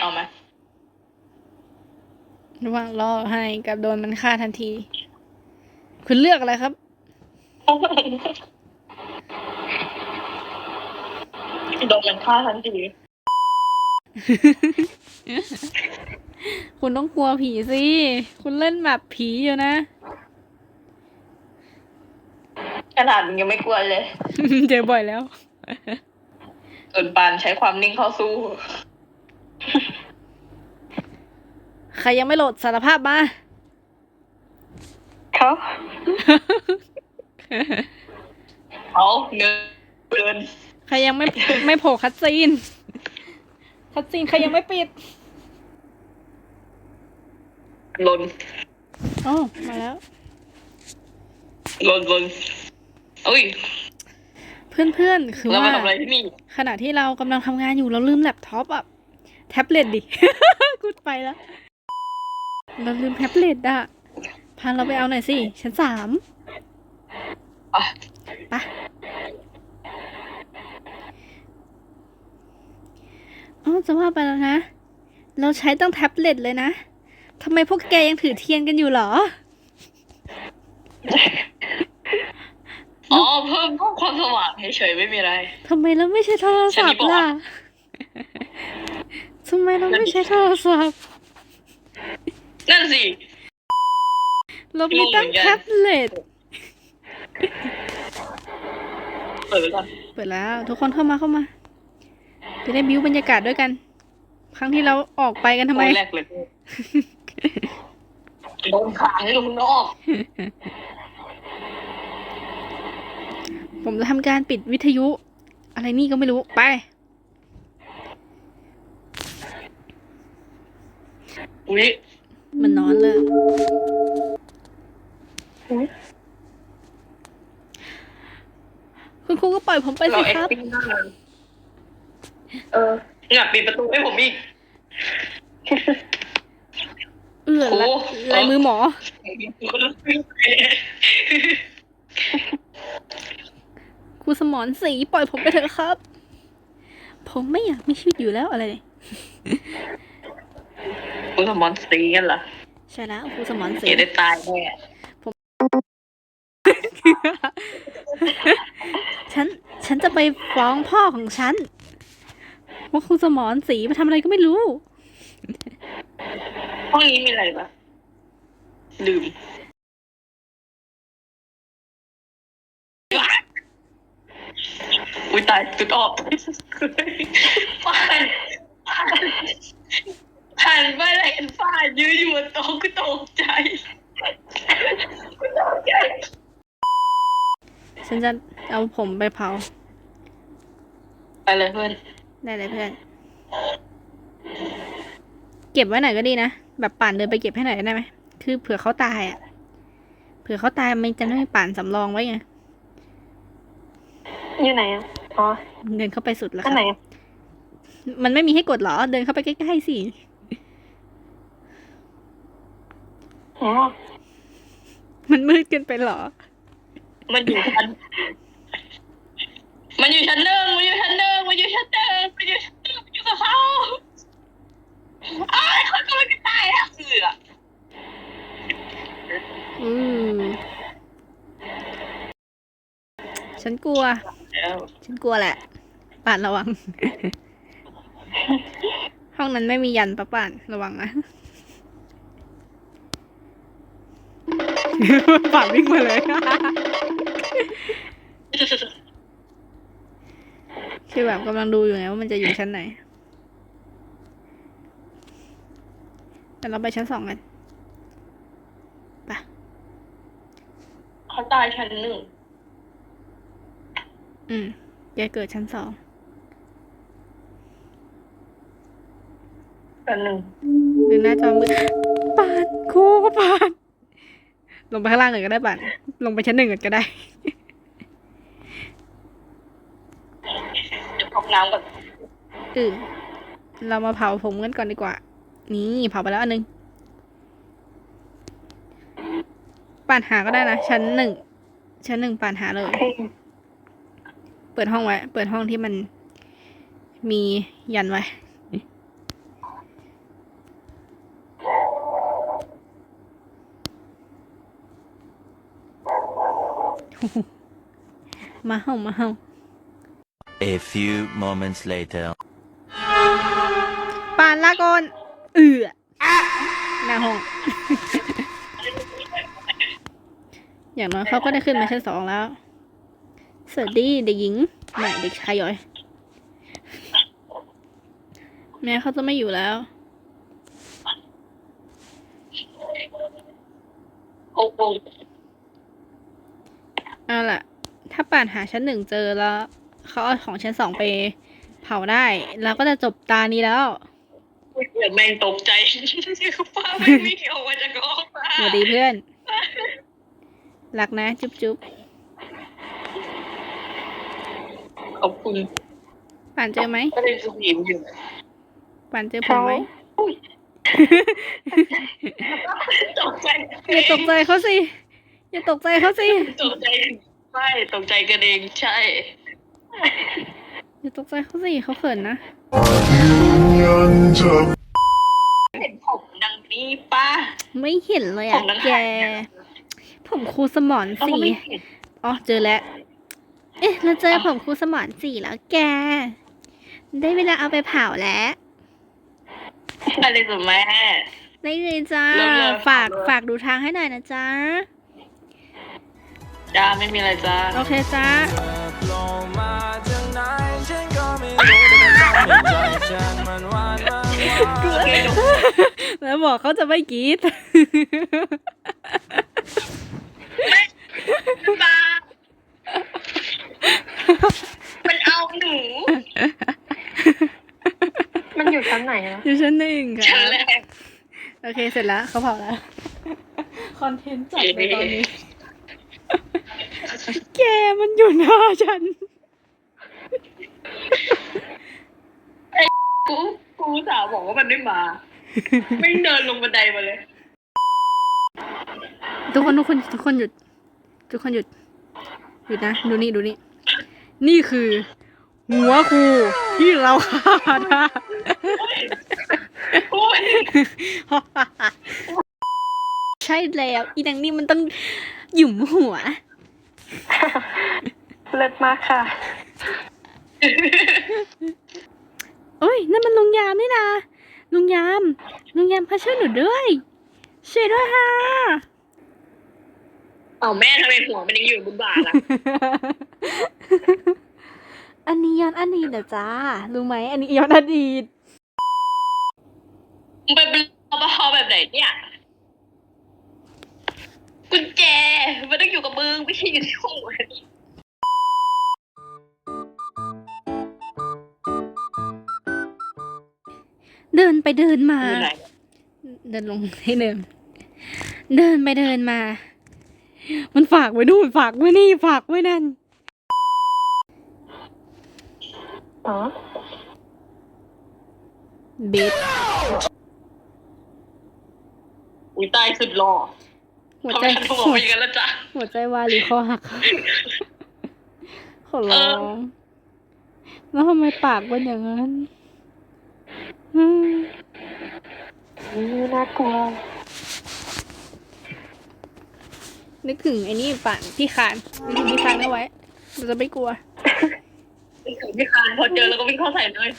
เอาไหมระหว่างรอให้กับโดนมันฆ่าทันที คุณเลือกอะไรครับ โดนมันฆ่าทันที คุณต้องกลัวผีสิ คุณเล่นแบบผีอยู่นะ ขนาดมึงยังไม่กลัวเลย เจอบ่อยแล้ว ส่วนปานใช้ความนิ่งเข้าสู้ ใครยังไม่โหลดสารภาพมา เขาเขาเงินเกินใครยังไม่ไม่โผล่คัดซีน คัดซีนใครยังไม่ปิดลนอ๋อมาแล้ว ลนลนอุ้ย เพื่อนๆ คือเราว่า มาทำอะไรที่นี่ ขณะที่เรากำลังทำงานอยู่เราลืมแล็ปท็อปอะแท็บเล็ตดิกูไปแล้ว เราลืมแท็บเล็ตอะพาเราไปเอาหน่อยสิ ชั้นสามอะไปอ๋อจะว่าไปแล้วนะ เราใช้ตั้งแท็บเล็ตเลยนะทำไมพวกแกยังถือเทียนกันอยู่เหรอ อ๋อ เพิ่มเพิ่มความสว่างเฉยๆไม่มีอะไรทำไมเราไม่ใช้โทรศัพท์ล่ะ ทำไมเราไม่ใช้โทรศัพท์ นั่นสิ เรามีตั้งแท็บเล็ต เปิดไว้ก่อนเปิดแล้ว ทุกคนเข้ามาเข้ามา จะได้บิวบรรยากาศด้วยกัน ครั้งที่เราออกไปกันทำไมคนแรกเลยโดนขังอยู่ข้างนอก ผมจะทำการปิดวิทยุ อะไรนี่ก็ไม่รู้ ไป อุ้ยมันนอนเลยอุ๊ยคุณครูก็ปล่อยผมไปเราสิครับ acting ได้เออเนี่ยปิดประตูให้ผมอีก เอื้อละโอ้ลายมือหมอ ครูสมอนสีปล่อยผมไปเถอะครับ ผมไม่อยากมีชีวิตอยู่แล้วอะไรเนี่ย คุณสมอนสีกันเหรอใช่แล้วครูสมอนสีเดี๋ยวได้ตายแน่ฉัน ฉันจะไปฟ้องพ่อของฉันว่าครูสมอนสีมาทำอะไรก็ไม่รู้ ห้องนี้มีอะไรปะลืมอุ้ยตายจุดออกฟาน หันไปเลยเห็นฟานยืนอยู่บนโต๊ะก็ตกใจตกใจฉันจะเอาผมไปเผา ไปเลยเพื่อนได้เลยเพื่อน เก็บไว้หน่อยก็ดีนะ แบบป่านเดินไปเก็บให้หน่อยได้ไหม คือเผื่อเขาตายอะ เผื่อเขาตายมันจะไม่มีป่านสำรองไว้ไง อยู่ไหนอะอ๋อเดินเข้าไปสุดแล้วคอัรันไหนบมันไม่มีให้กดเหรอ เดินเข้าไปใกล้ๆสิ อ๋อ มันมืดเกินไปเหรอ มันอยู่ชั้น มันอยู่ชั้นหนึ่งมันอยู่ชั้นหนึ่งมันอยู่ชั้นหนึ่งมันอยู่ชั้นหนึ่งมันอยู่กับเขาอ้ายเขากำลังจะตายแล้วเสืออืม ฉันกลัว แล้วฉันกลัวแหละ ป่านระวัง ห้องนั้นไม่มียันปะป่านระวังนะ ป่านวิ่งมาเลย คือแบบกำลังดูอยู่ไงว่ามันจะอยู่ชั้นไหน แต่เราไปชั้นสองกันเขาตายชั้นหนึ่ง อืมแกเกิดชั้นสองชั้นหนึ่งหรือหน้าจอมือปานครูปานล งไปข้างล่างก่อนก็ได้ปานลงไปชั้นหนึ่งก่อนก็ได้จะพกน้ำก่อนเออเรามาเผาผมกันก่อนดีกว่า นี่เผาไปแล้วอันหนึงป่านหาก็ได้นะชั้นหนึ่งชั้นหนึ่งป่านหาเลย เปิดห้องไว้ เปิดห้องที่มันมียันไว้ มาเห่ามาเห่า A few moments later. ปานลากอนเอือหน้าห้อง อย่างน้อยเขาก็ได้ขึ้นมาชั้นสองแล้ว สวัสดีเด็กหญิงไม่เด็กชายย้อย แม้เขาจะไม่อยู่แล้วโอ้โห เอาล่ะ ถ้าป่านหาชั้นหนึ่งเจอแล้วเขาเอาของชั้นสองไปเผาได้เราก็จะจบตานี้แล้วเดี๋ยวแม่งตกใจป้าไม่วิ่งออกมาจากห้องป้าสวัสดีเพื่อนรักนะ จุ๊บจุ๊บขอบคุณป่านเจอไหมก็เลยสุขีมอยู่ป่านเจอผมไหมตกใจอย่าตกใจเขาสิ อย่าตกใจเขาสิตกใจใช่ตกใจกันเองใช่ อย่าตกใจเขาสิเขาเขินนะเห็นผมดังนี้ป้าไม่เห็นเลยผอะมนั้นแกหายไปไหนผมครูสมอนเราสีก็ไม่เห็นอ๋อเจอแล้ว เอ๊ะเราเจอผมครูสมอนสีแล้วแก ได้เวลาเอาไปเผาแล้ว อะไรสิแม่ ได้เลยจ้า เริ่มเลยฝากเริ่มฝากดูทางให้หน่อยนะจ๊ะ จ้าไม่มีอะไรจ้าโอเคจ้าลงมาจากไหนฉันก็ไม่รู้แต่ก็ต้องใจฉันมันหวานมันหวานแล้วบอกเขาจะไม่กรีดป้ามันเอาหนู มันอยู่ชั้นไหนอะอยู่ชั้นหนึ่งค่ะฉันแรก โอเคเสร็จแล้วเขาเผาแล้ว คอนเทนต์จัดในตอนนี้แก มันอยู่หน้าฉัน กูกูสาวบอกว่ามันไม่มา ไม่เดินลงบันไดมาเลย ทุกคนทุกคนทุกคนหยุด ทุกคนหยุด หยุดนะ ดูนี่ดูนี่ นี่คือ หัวครูที่เราฆ่าได้โอ้ยใช่แล้ว อีนางนี่มันต้องหยุมหัว เลิศมากค่ะเอ้ยนั่นมันลุงยามนี่นะลุงยาม ลุงยามพาช่วยหนูด้วย ช่วยด้วยค่ะเอาแม่ทำไมหัวมันยังอยู่บนบ่าล่ะ อันนี้ย้อนอดีตเหรอจ้ารู้ไหมอันนี้ย้อนอดีตมึงไปเป็นรปภแบบไหนเนี่ยกุญแจ มันต้องอยู่กับมึงไม่ใช่อยู่ที่หัวเดินไปเดินมา อยู่ไหนเดินลงให้เดินเดินไปเดินมา มันฝากไว้นู่นฝากไว้นี่ฝากไว้นั่น อ๋อเบสอุ้ยตายสุดหล่อ หัวทำใจไมฉันบอกหัวไปอย่างนั้นละจ๊ะหัวใจวายหรือคอหักขอร้องแล้วทำไมปากเป็นอย่างนั้นอืมนี่น่ากลัวนึกถึงไอ้นี่ป่านพี่คานนึกถึงพี่คานเอาไว้เราจะไม่กลัวไม่คานพอเจอแล้วก็วิ่งเข้าใส่เลย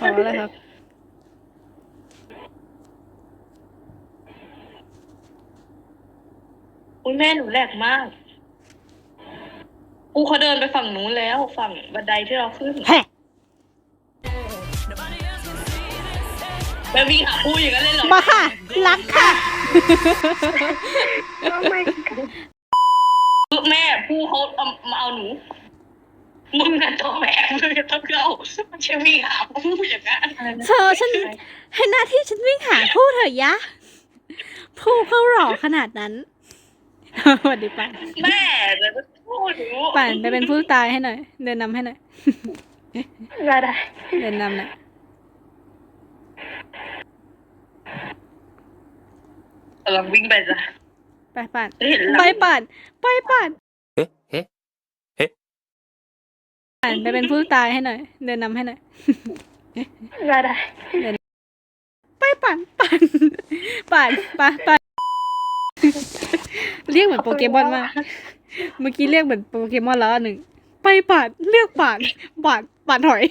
พอแล้วครับ อุ้ยแม่หนูแหลกมากกูเขาเดินไปฝั่งนู้นแล้วฝั่งบันไดที่เราขึ้นแฮะไปวิ่งหากูอย่างนั้นเลยเหรอมาค่ะ รักค่ะ แม่ผู้เขาเอามาเอาหนู มึงน่ะต้องแม่มึงจะต้องเข้าไม่ใช่วิ่งหาผู้อย่างนั้นเธอฉันให้หน้าที่ฉันวิ่งหาผู้เถอะยะ ผู้เขาหล่อขนาดนั้น สวัสดีป่านแม่จะพูดหนูป่านไปเป็นผู้ตายให้หน่อย เดินนำให้หน่อยได้ได้เดินนำหน่อยกำลังวิ่งไปจ้ะไปป่านเห็นเราไปป่านไปป่านเฮ้เฮ้ป่านไปเป็นผู้ตายให้หน่อย เดินนำให้หน่อยได้ได้ไปป่านป่านป่านป่านป่าน เรียกเหมือนโปเกมอนมาก เมื่อกี้เรียกเหมือนโปเกมอนแล้วอันหนึ่ง ไปปาดเรียกปาดปาดปาดถอย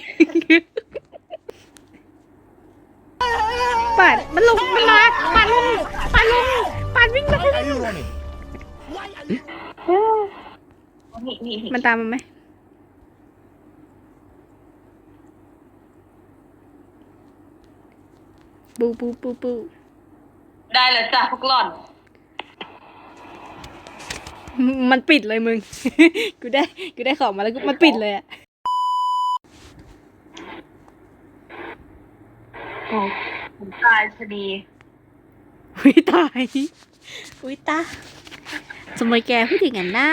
ปาดมันลงมันมาปาดลงปาดลงปาดวิ่งลงนี่นี่นี่มันตามมันไหม ปูปูปูปูได้แล้วจ้ะพวกหล่อน มันปิดเลยมึง กูได้ กูได้ของมาแล้วกูมันปิดเลยอะผมตายพอดี อุ้ยตาย อุ้ยตาสมัยแกพูดอย่างนั้นน่า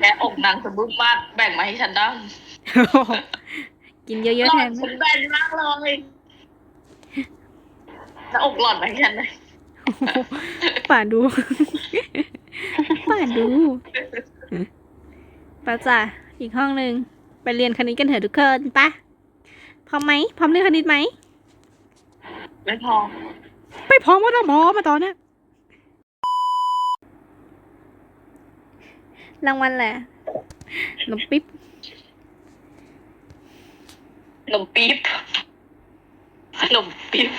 แกอกนางสมบูรณ์มาก แบ่งมาให้ฉันบ้างกินเยอะๆแทนฉันแบ่งมากเลยแล้วอกหล่อนมาให้ฉันเลย ป่านดู ป่านดูป้าจ้ะอีกห้องหนึ่งไปเรียนคณิตกันเถอะทุกคนปะพร้อมไหมพร้อมเรียนคณิตไหมไม่พอไปพร้อมก็ต้องพร้อมมาตอนเนี้ยรางวัลแหละขนมปิ๊บขนมปี๊บขนมปี๊บ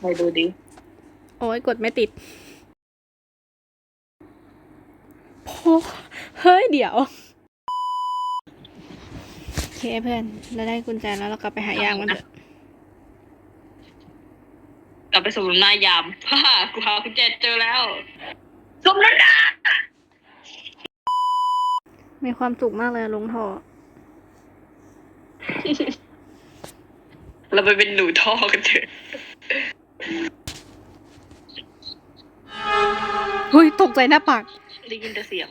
ไปดูดิ โอ้ยกดไม่ติดโอ้เฮ้ยเดี๋ยว โอเคเพื่อน เราได้กุญแจแล้วเรากลับไปหายางมันเถอะกลับไปสมน้ำหน้ายามฮ่ากูหาคุณเจเจอแล้วสมน้ำหน้ามีความสุขมากเลยลงท่อเราไปเป็นหนูท่อกันเถอะ เฮ้ยตกใจหน้าปากได้ยินแต่เสียง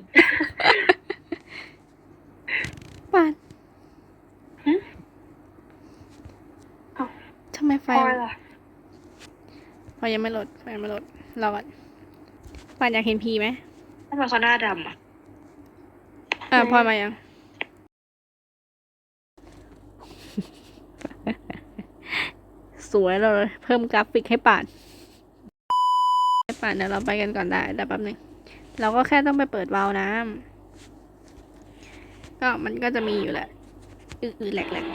ปานทำไมไฟพอยล่ะไฟยังไม่ลดไฟยังไม่ลดรอก่อนปานอยากเห็นพีไหมทำไมเขาหน้าดำอะ อ่าพลอยมายัง สวยเลยเพิ่มกราฟิกให้ป่านให้ ป่านเดี๋ยวเราไปกันก่อนได้แต่แป๊บนึงเราก็แค่ต้องไปเปิดวาล์วน้ำก็มันก็จะมีอยู่แหละอือๆแหลกๆ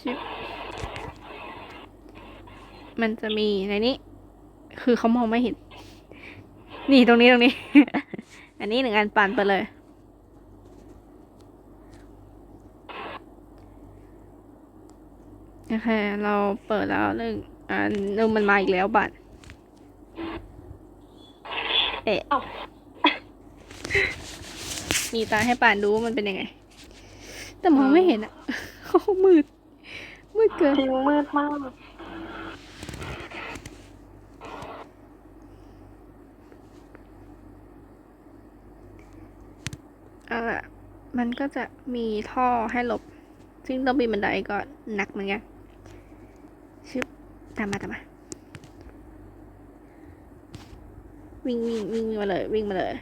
ชิบมันจะมีในนี้ คือเขามองไม่เห็น นี่ตรงนี้ตรงนี้ อันนี้หนึ่งอันปั่นไปเลย โอเค เราเปิดแล้วหนึ่ง อันนึงมันมาอีกแล้วบัตรเอ๊ะเอ้ามีตาให้ป่านดูว่ามันเป็นยังไง แต่มองไม่เห็นอะโอ้มืด มืดเกินจริงมืดมากเอาล่ะมันก็จะมีท่อให้หลบ ซึ่งต้องปีนบันไดก็หนักเหมือนกันชึบ ตามมาตามมา วิ่งวิ่งวิ่งมาเลย วิ่งมาเลย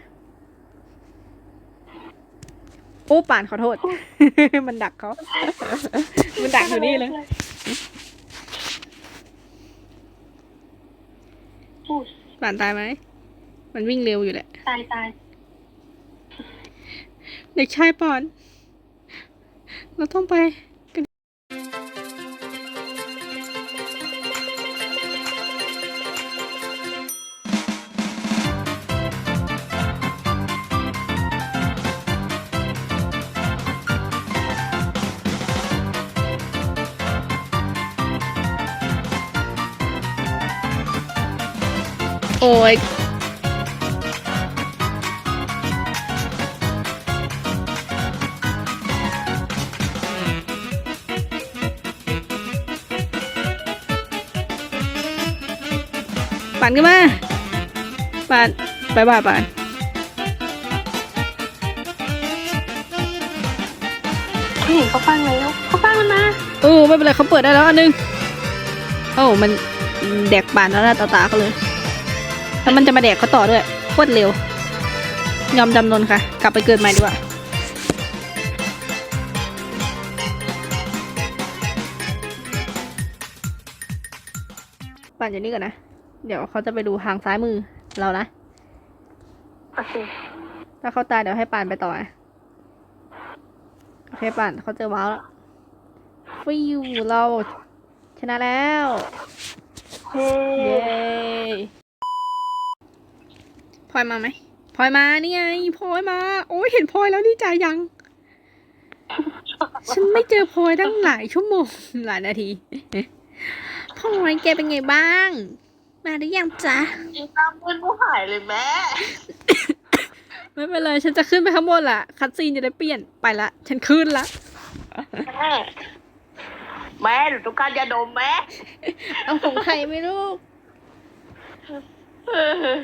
โอ้ป่านขอโทษ มันดักเขา มันดักอยู่นี่เลยพูดป่านตายไหม มันวิ่งเร็วอยู่แหละ ตายตายเด็กชายปอน เราต้องไป ปั่นขึ้นมาปั่นบายบายปั่นพี่หญิงเขาฟังแล้วเขาฟังมันมาโอ้ไม่เป็นไรเขาเปิดได้แล้วอันนึงโอ้มันแดกป่านแล้วนะตาตาเขาเลยแล้วมันจะมาแดกเขาต่อด้วยโคตรเร็ว ยอมจำนนค่ะ กลับไปเกิดใหม่ดีกว่าปั่นอยู่นี่ก่อนนะ เดี๋ยวเขาจะไปดูทางซ้ายมือเรานะ โอเค ถ้าเขาตายเดี๋ยวให้ป่านไปต่อนะโอเคป่านเขาเจอว้าวแล้วฟิวเรา ชนะแล้ว เฮ้เย้พลอยมาไหมพลอยมานี่ไงพลอยมา โอ้ยเห็นพลอยแล้วดีใจยัง ฉันไม่เจอพลอยตั้งหลายชั่วโมงหลายนาทีพลอยแกเป็นไงบ้าง มาหรือยังจ๊ะยิงตามเพื่อนผู้หายเลยแม่ไม่เป็นไรฉันจะขึ้นไปข้างบนละคัดซีนจะได้เปลี่ยนไปละ ฉันขึ้นละแม่แม่หนูต้องการยาดมแม่เอาของใครไม่รู้เออ